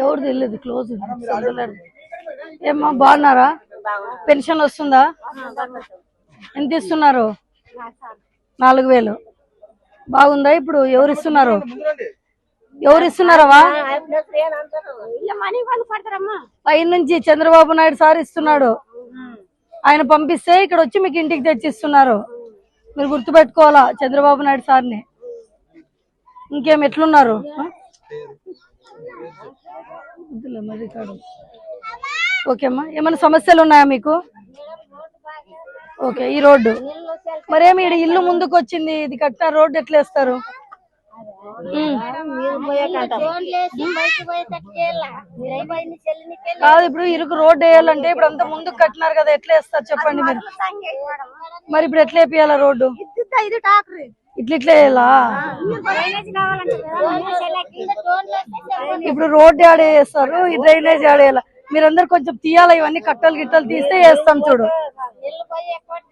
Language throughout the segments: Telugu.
ఎవరు తెలియదు క్లోజ్ ఏమ్మా బాగున్నారా? పెన్షన్ వస్తుందా? ఎంత ఇస్తున్నారు? నాలుగు వేలు. బాగుందా ఇప్పుడు? ఎవరు ఇస్తున్నారు? ఎవరు ఇస్తున్నారవా? పై నుంచి చంద్రబాబు నాయుడు సార్ ఇస్తున్నాడు. ఆయన పంపిస్తే ఇక్కడ వచ్చి మీకు ఇంటికి తెచ్చిస్తున్నారు. మీరు గుర్తుపెట్టుకోవాలా చంద్రబాబు నాయుడు సార్ని? ఇంకేం ఎట్లున్నారు? ఓకేమ్మా ఓకే అమ్మా. ఏమైనా సమస్యలు ఉన్నాయా మీకు? ఓకే ఈ రోడ్డు. మరేమి ఈడ ఇల్లు ముందుకు వచ్చింది ఇది కట్టిన రోడ్డు ఎట్లా వేస్తారు కాదు ఇప్పుడు ఇరుకు రోడ్డు వేయాలంటే ఇప్పుడు అంతా ముందుకు కట్టినారు కదా ఎట్లా వేస్తారు చెప్పండి మీరు? మరి ఇప్పుడు ఎట్లా వేపియాలా రోడ్డు? ఇట్లా ఇట్లా వేయాలా? ఇప్పుడు రోడ్డు ఆడ వేస్తారు ఈ డ్రైనేజ్ వేయాలా? మీరందరు కొంచెం తీయాలా ఇవన్నీ కట్టలు గిట్టలు తీస్తే వేస్తాం చూడు.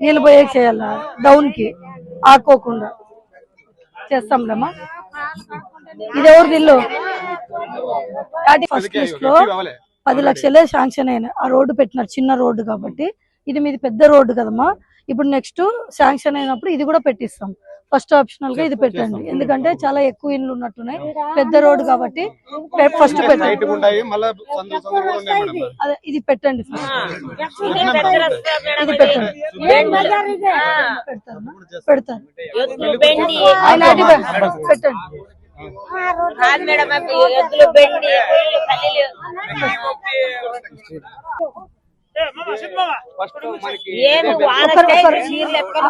నీళ్ళు పోయే చేయాలా? డౌన్కి ఆకోకుండా చేస్తాంలేమ్మా ఇది ఎవరిది ఇల్లు ఫస్ట్ లిస్ట్లో పది లక్షలే శాంక్షన్ అయినాయి. ఆ రోడ్డు పెట్టినారు చిన్న రోడ్డు కాబట్టి. ఇది మీది పెద్ద రోడ్డు కదమ్మా. ఇప్పుడు నెక్స్ట్ శాంక్షన్ అయినప్పుడు ఇది కూడా పెట్టిస్తాం. ఫస్ట్ ఆప్షనల్గా ఇది పెట్టండి. ఎందుకంటే చాలా ఎక్కువ ఇండ్లు ఉన్నట్టున్నాయి. పెద్ద రోడ్డు కాబట్టి ఫస్ట్ పెట్టండి. అదే ఇది పెట్టండి. ఇది పెట్టండి. పెడతారమ్మా? పెడతారు పెట్టండి. ఏమి వాన చీరలు ఎక్కలు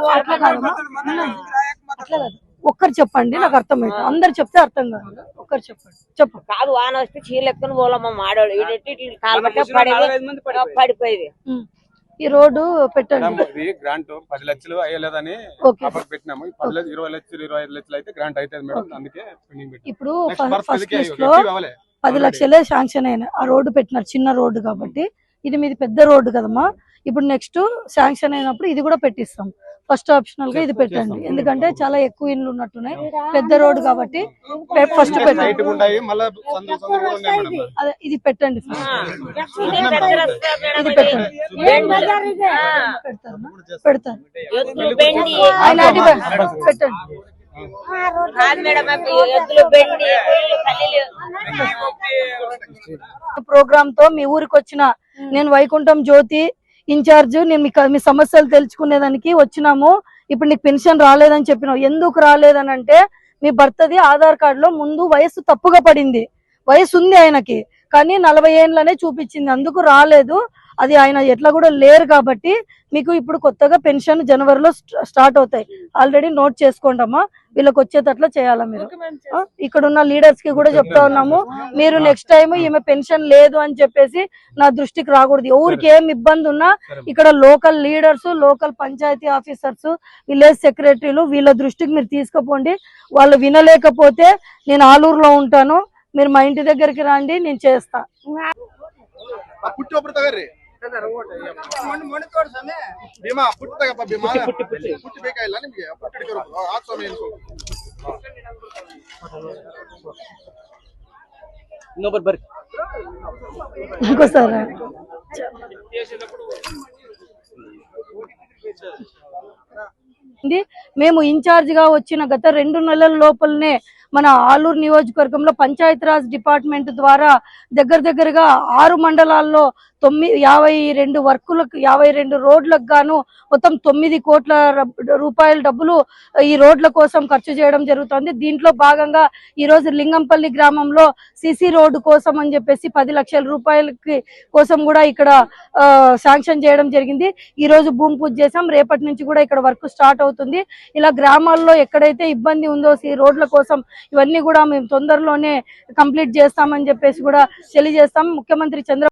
ఒక్కరు చెప్పండి నాకు అర్థమైంది అందరు చెప్తే అర్థం కాదు. ఒక్కరు చెప్పండి. చెప్పు. కాదు వాన వస్తే చీరలు ఎక్కని పోలమ్మ మాడోళ్ళు. పడిపోయేది. ఈ రోడ్డు పెట్టండి. గ్రాంట్. పది లక్షలు అయ్యలేదని ఓకే. అప్పుడు పెట్టినాము. పది లక్షలు ఇరవై లక్షలు ఇరవై ఐదు లక్షలు అయితే గ్రాంట్ అవుతుంది మేడం. అందుకే పెండింగ్ పెట్టి. ఇప్పుడు ఫస్ట్ లిస్ట్లో ఎక్కువ పది లక్షలే శాంక్షన్ అయినాయి. ఆ రోడ్డు పెట్టినారు చిన్న రోడ్డు కాబట్టి. ఇది మీది పెద్ద రోడ్డు కదమ్మా. ఇప్పుడు నెక్స్ట్ శాంక్షన్ అయినప్పుడు ఇది కూడా పెట్టిస్తాం. ఫస్ట్ ఆప్షనల్గా ఇది పెట్టండి. ఎందుకంటే చాలా ఎక్కువ ఇండ్లు ఉన్నట్టున్నాయి. పెద్ద రోడ్డు కాబట్టి ఫస్ట్ పెట్టండి. అదే ఇది పెట్టండి. ఇది పెట్టండి. ఆ, పెడతారమ్మా? పెడతారు ఎద్దులు బెండి ఆయన అది పె- పెట్టండి ప్రోగ్రామ్తో మీ ఊరికి వచ్చిన నేను వైకుంఠం జ్యోతి ఇన్ఛార్జ్ నేను మీ మీ సమస్యలు తెలుసుకునేదానికి వచ్చినాము. ఇప్పుడు నీకు పెన్షన్ రాలేదని చెప్పినావు. ఎందుకు రాలేదని అంటే మీ భర్తది ఆధార్ కార్డు లో ముందు వయసు తప్పుగా పడింది. వయసు ఉంది ఆయనకి. కానీ నలభై ఏళ్ళనే చూపించింది. అందుకు రాలేదు. అది ఆయన ఎట్లా కూడా లేరు కాబట్టి మీకు ఇప్పుడు కొత్తగా పెన్షన్ జనవరిలో స్ట- స్టార్ట్ అవుతాయి. ఆల్రెడీ నోట్ చేసుకోండమ్మా వీళ్ళకి వచ్చేటట్లు చేయాలా మీరు? ఇక్కడ ఉన్న లీడర్స్కి కూడా చెప్తా ఉన్నాము. మీరు నెక్స్ట్ టైం ఈమె పెన్షన్ లేదు అని చెప్పేసి నా దృష్టికి రాకూడదు. ఎవరికి ఏం ఇబ్బంది ఉన్నా ఇక్కడ local leaders local panchayat officers village సెక్రటరీలు వీళ్ళ దృష్టికి మీరు తీసుకుపోండి. వాళ్ళు వినలేకపోతే నేను ఆలూరులో ఉంటాను. మీరు మా ఇంటి దగ్గరికి రండి నేను చేస్తా. ಪುಟ್ಟಿ ಒಬ್ರು ತಗರ್ರಿ ಭೀಮಾ ಪುಟ್ಟಿ ತಗಪ್ಪ ಭೀಮಾ ಪುಟ್ಟಿ ಬೇಕಾಗಿಲ್ಲ ನಿಮ್ಗೆ ಪುಟ್ಟಿ ಹಿಡ್ಕೊಬೇಕು ಆ ಸ್ವಾಮಿ ಅನ್ಕೋ ఇంకోసారి ఉంది. మేము ఇన్ఛార్జ్ గా వచ్చిన గత రెండు నెలల లోపలనే మన ఆలూరు నియోజకవర్గంలో పంచాయతీరాజ్ డిపార్ట్మెంట్ ద్వారా దగ్గర దగ్గరగా ఆరు మండలాల్లో తొమ్మిది యాభై రెండు వర్కులకు యాభై రెండు రోడ్లకు గాను మొత్తం తొమ్మిది కోట్ల రూపాయల డబ్బులు ఈ రోడ్ల కోసం ఖర్చు చేయడం జరుగుతుంది. దీంట్లో భాగంగా ఈ రోజు లింగంపల్లి గ్రామంలో సిసి రోడ్డు కోసం అని చెప్పేసి పది లక్షల రూపాయలకి కోసం కూడా ఇక్కడ ఆ, శాంక్షన్ చేయడం జరిగింది. ఈ రోజు భూమి పూజ చేసాం రేపటి నుంచి కూడా ఇక్కడ వర్క్ స్టార్ట్ అవుతుంది. ఇలా గ్రామాల్లో ఎక్కడైతే ఇబ్బంది ఉందో ఈ రోడ్ల కోసం ఇవన్నీ కూడా మేము తొందరలోనే కంప్లీట్ చేస్తామని చెప్పేసి కూడా తెలియజేస్తాం. ముఖ్యమంత్రి చంద్ర